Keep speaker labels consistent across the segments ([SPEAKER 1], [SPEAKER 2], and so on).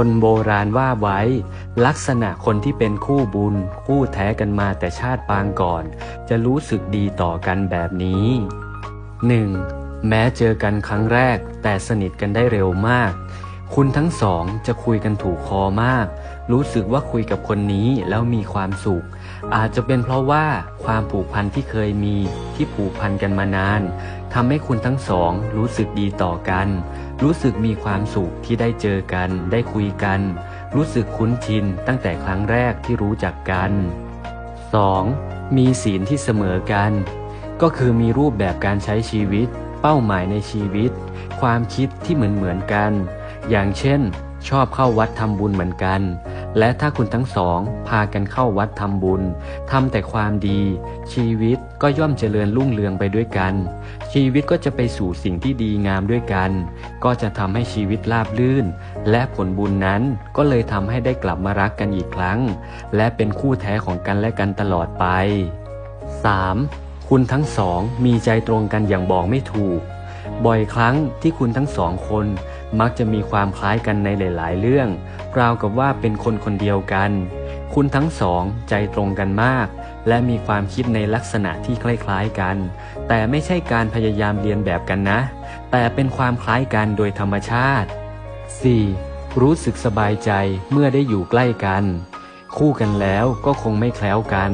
[SPEAKER 1] คนโบราณว่าไว้ ลักษณะคนที่เป็นคู่บุญ คู่แท้กันมาแต่ชาติปางก่อน จะรู้สึกดีต่อกันแบบนี้ 1. แม้เจอกันครั้งแรกแต่สนิทกันได้เร็วมาก คุณทั้งสองจะคุยกันถูกคอมาก รู้สึกว่าคุยกับคนนี้แล้วมีความสุข อาจจะเป็นเพราะว่าความผูกพันที่เคยมีที่ผูกพันกันมานานทำให้คุณทั้งสองรู้สึกดีต่อกัน รู้สึกมีความสุขที่ได้เจอกัน ได้คุยกัน รู้สึกคุ้นชินตั้งแต่ครั้งแรกที่รู้จักกัน 2. มีศีลที่เสมอกัน ก็คือมีรูปแบบการใช้ชีวิต เป้าหมายในชีวิต ความคิดที่เหมือนเหมือนกัน อย่างเช่น ชอบเข้าวัดทำบุญเหมือนกัน และถ้าคุณทั้งสองพากันเข้าวัดทำบุญทำแต่ความดี ชีวิตก็ย่อมเจริญรุ่งเรืองไปด้วยกัน ชีวิตก็จะไปสู่สิ่งที่ดีงามด้วยกัน ก็จะทำให้ชีวิตราบลื่น และผลบุญนั้นก็เลยทำให้ได้กลับมารักกันอีกครั้ง และเป็นคู่แท้ของกันและกันตลอดไป 3. คุณทั้งสองมีใจตรงกันอย่างบอกไม่ถูก บ่อยครั้งที่คุณทั้งสองคน มักจะมีความคล้ายกันในหลาย ๆ เรื่อง ราวกับว่าเป็นคนคนเดียวกัน คุณทั้งสองใจตรงกันมาก และมีความคิดในลักษณะที่คล้าย ๆ กัน แต่ไม่ใช่การพยายามเรียนแบบกันนะ แต่เป็นความคล้ายกันโดยธรรมชาติ 4. รู้สึกสบายใจเมื่อได้อยู่ใกล้กัน คู่กันแล้วก็คงไม่แคล้วกัน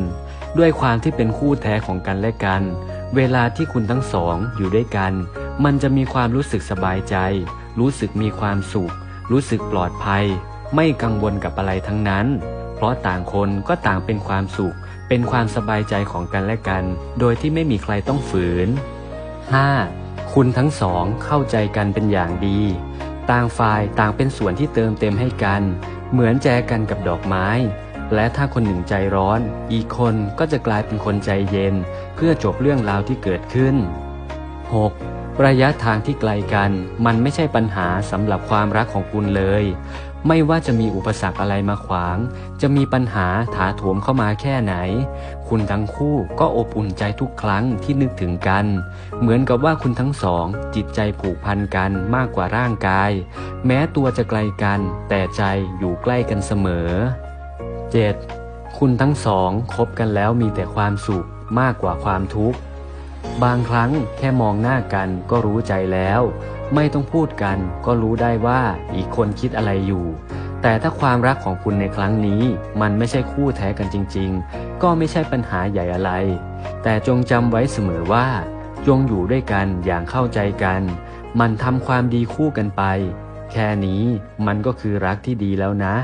[SPEAKER 1] ด้วยความที่เป็นคู่แท้ของกันและกัน เวลาที่คุณทั้งสองอยู่ด้วยกัน มันจะมีความรู้สึกสบายใจ รู้สึกมีความสุข รู้สึกปลอดภัย ไม่กังวลกับอะไรทั้งนั้น เพราะต่างคนก็ต่างเป็นความสุข เป็นความสบายใจของกันและกัน โดยที่ไม่มีใครต้องฝืน 5. คุณทั้งสองเข้าใจกันเป็นอย่างดี ต่างฝ่ายต่างเป็นส่วนที่เติมเต็มให้กัน เหมือนแจกันกับดอกไม้และถ้าคนหนึ่งใจร้อน อีกคนก็จะกลายเป็นคนใจเย็น เพื่อจบเรื่องราวที่เกิดขึ้น 6. ระยะทางที่ไกลกัน มันไม่ใช่ปัญหาสำหรับความรักของคุณเลย ไม่ว่าจะมีอุปสรรคอะไรมาขวาง จะมีปัญหาถาโถมเข้ามาแค่ไหน คุณทั้งคู่ก็อบอุ่นใจทุกครั้งที่นึกถึงกัน เหมือนกับว่าคุณทั้งสอง จิตใจผูกพันกันมากกว่าร่างกาย แม้ตัวจะไกลกัน แต่ใจอยู่ใกล้กันเสมอ 7. คุณทั้งสองคบกันแล้วมีแต่ความสุขมากกว่าความทุกข์ บางครั้งแค่มองหน้ากันก็รู้ใจแล้ว ไม่ต้องพูดกันก็รู้ได้ว่าอีกคนคิดอะไรอยู่ แต่ถ้าความรักของคุณในครั้งนี้มันไม่ใช่คู่แท้กันจริง ๆ ก็ไม่ใช่ปัญหาใหญ่อะไร แต่จงจำไว้เสมอว่า จงอยู่ด้วยกันอย่างเข้าใจกัน มันทำความดีคู่กันไป แค่นี้มันก็คือรักที่ดีแล้วนะ